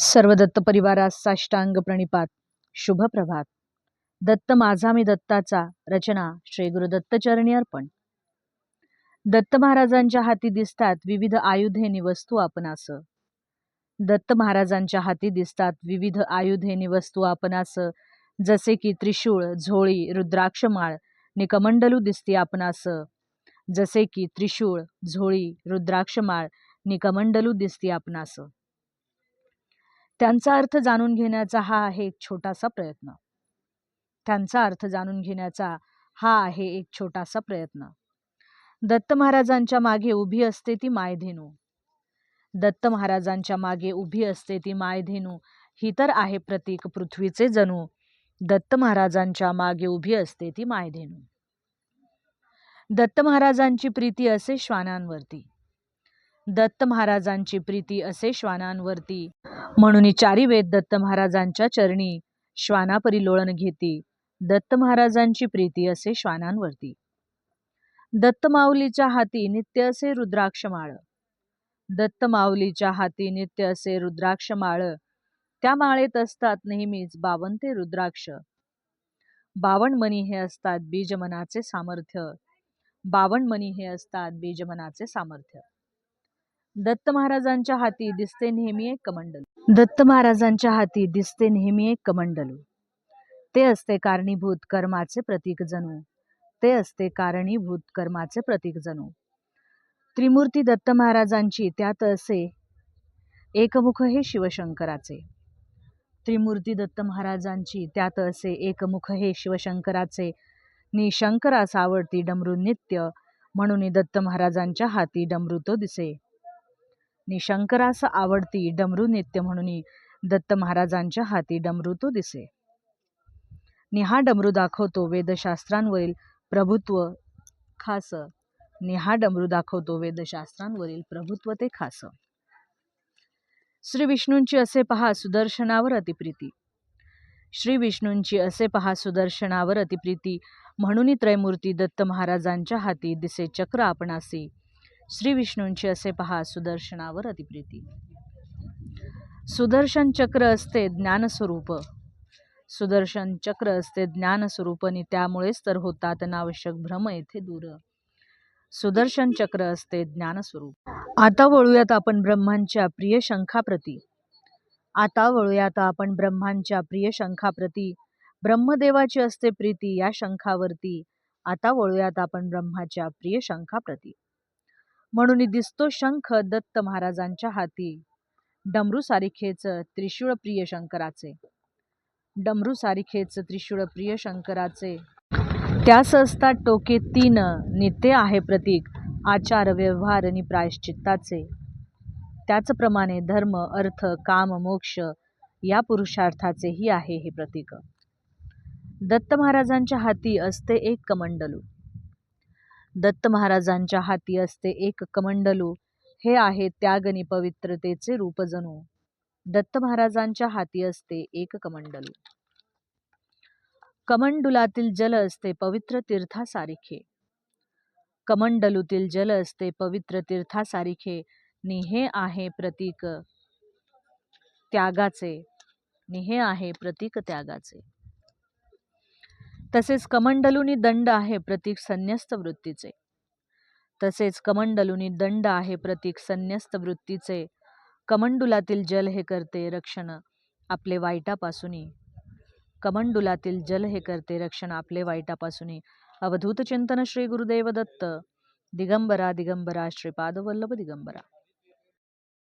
सर्व दत्त परिवारास साष्टांग प्रणिपात. शुभ प्रभात. दत्त माझा मी दत्ताचा. रचना श्री गुरु चरणी अर्पण. दत्त महाराजांच्या हाती दिसतात विविध आयुधेनी वस्तू आपणास. दत्त महाराजांच्या हाती दिसतात विविध आयुधेनी वस्तू आपणास. जसे की त्रिशूळ झोळी रुद्राक्षमाळ निकमंडलू दिसती आपणास. जसे की त्रिशूळ झोळी रुद्राक्षमाळ निकमंडलू दिसती आपणास. त्यांचा अर्थ जाणून घेण्याचा हा आहे एक छोटासा प्रयत्न. त्यांचा अर्थ जाणून घेण्याचा हा आहे एक छोटासा प्रयत्न. दत्त महाराजांच्या मागे उभी असते ती मायधेनू. दत्त महाराजांच्या मागे उभी असते ती मायधेनू. ही तर आहे प्रतीक पृथ्वीचे जणू. दत्त महाराजांच्या मागे उभी असते ती मायधेनू. दत्त महाराजांची प्रीती असे श्वानांवरती. दत्त महाराजांची प्रीती असे श्वानांवरती. म्हणून चारी वेद दत्त महाराजांच्या चरणी श्वानापरी लोळण घेती. दत्त महाराजांची प्रीती असे श्वानांवरती. दत्त माऊलीच्या हाती नित्य असे रुद्राक्ष माळ दत्त माऊलीच्या हाती नित्य असे रुद्राक्ष माळ त्या माळेत असतात नेहमीच बावन ते रुद्राक्ष बावनमणी हे असतात बीजमनाचे सामर्थ्य. बावनमणी हे असतात बीजमनाचे सामर्थ्य. दत्त महाराजांच्या हाती दिसते नेहमी एक कमंडलू. दत्त महाराजांच्या हाती दिसते नेहमी एक कमंडलू. ते असते कारणीभूत कर्माचे प्रतीक जणू. ते असते कारणीभूत कर्माचे प्रतीक जणू. त्रिमूर्ती दत्त महाराजांची त्यात असे एकमुख हे शिवशंकराचे. त्रिमूर्ती दत्त महाराजांची त्यात असे एकमुख हे शिवशंकराचे. नि शंकरास आवडती डमरू नित्य म्हणून दत्त महाराजांच्या हाती डमरू तो दिसे. निशंकरास आवडती डमरू नित्य म्हणून दत्त महाराजांच्या हाती डमरू तो दिसे. निहा डमरू दाखवतो वेदशास्त्रांवरील प्रभुत्व खास. निहा डमरू दाखवतो वेदशास्त्रांवरील प्रभुत्व ते खास. श्री विष्णूंची असे पहा सुदर्शनावर अतिप्रीती. श्री विष्णूंची असे पहा सुदर्शनावर अतिप्रीती म्हणून त्रयमूर्ती दत्त महाराजांच्या हाती दिसे चक्र आपणासी. श्री विष्णूंची असे पहा सुदर्शनावर अतिप्रीती सुदर्शन चक्र असते ज्ञानस्वरूप. सुदर्शन चक्र असते ज्ञानस्वरूप आणि त्यामुळेच तर होतात अनावश्यक भ्रम येथे दूर. सुदर्शन चक्र असते ज्ञानस्वरूप. आता वळूयात आपण ब्रह्मांच्या प्रिय शंखाप्रती. आता वळूयात आपण ब्रह्मांच्या प्रिय शंखाप्रती. ब्रह्मदेवाची असते प्रीती या शंखावरती. आता वळूयात आपण ब्रह्माच्या प्रिय शंखाप्रती. म्हणून दिसतो शंख दत्त महाराजांच्या हाती. डमरू सारिखेच त्रिशूळ प्रिय शंकराचे. डमरू सारिखेच त्रिशूळ प्रिय शंकराचे. त्यास असतात टोके तीन नित्य आहे प्रतीक आचार व्यवहार आणि प्रायश्चित्ताचे. त्याचप्रमाणे धर्म अर्थ काम मोक्ष या पुरुषार्थाचेही आहे हे प्रतीक. दत्त महाराजांच्या हाती असते एक कमंडलू. दत्त महाराजांच्या हाती असते एक कमंडलू. हे आहे त्यागनी पवित्रतेचे रूप जणू दत्त महाराजांच्या हाती असते एक कमंडलू. कमंडुलातील जल असते पवित्र तीर्थासारिखे. कमंडलूतील जल असते पवित्र तीर्थासारिखे. निहे आहे प्रतीक त्यागाचे. निहे आहे प्रतीक त्यागाचे. तसेच कमंडलुनी दंड आहे प्रतीक संन्यस्त वृत्तीचे. तसेच कमंडलुनी दंड आहे प्रतीक संन्यस्त वृत्तीचे. कमंडुलातील जल हे करते रक्षण आपले वाईटापासून कमंडुलातील जल हे करते रक्षण आपले वाईटापासूनही. अवधूत चिंतन श्री गुरुदेव दत्त दिगंबरा दिगंबरा श्रीपाद वल्लभ दिगंबरा.